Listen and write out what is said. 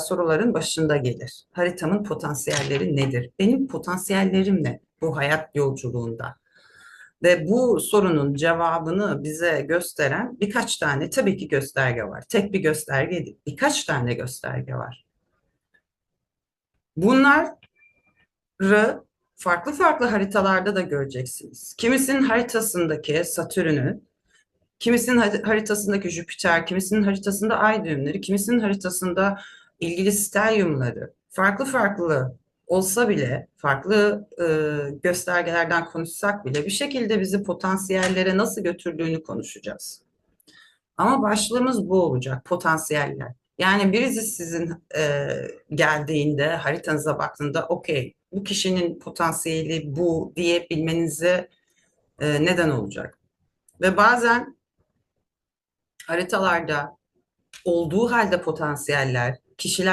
soruların başında gelir. Haritamın potansiyelleri nedir? Benim potansiyellerim ne bu hayat yolculuğunda? Ve bu sorunun cevabını bize gösteren birkaç tane tabii ki gösterge var. Tek bir gösterge değil, birkaç tane gösterge var. Bunları farklı farklı haritalarda da göreceksiniz. Kimisinin haritasındaki Satürn'ü, kimisinin har- haritasındaki Jüpiter, kimisinin haritasında ay düğümleri, kimisinin haritasında ilgili stelyumları farklı farklı olsa bile, farklı e, göstergelerden konuşsak bile bir şekilde bizi potansiyellere nasıl götürdüğünü konuşacağız. Ama başlığımız bu olacak, potansiyeller. Yani birisi sizin e, geldiğinde, haritanıza baktığında, okey, bu kişinin potansiyeli bu diyebilmenize e, neden olacak. Ve bazen haritalarda olduğu halde potansiyeller, kişiler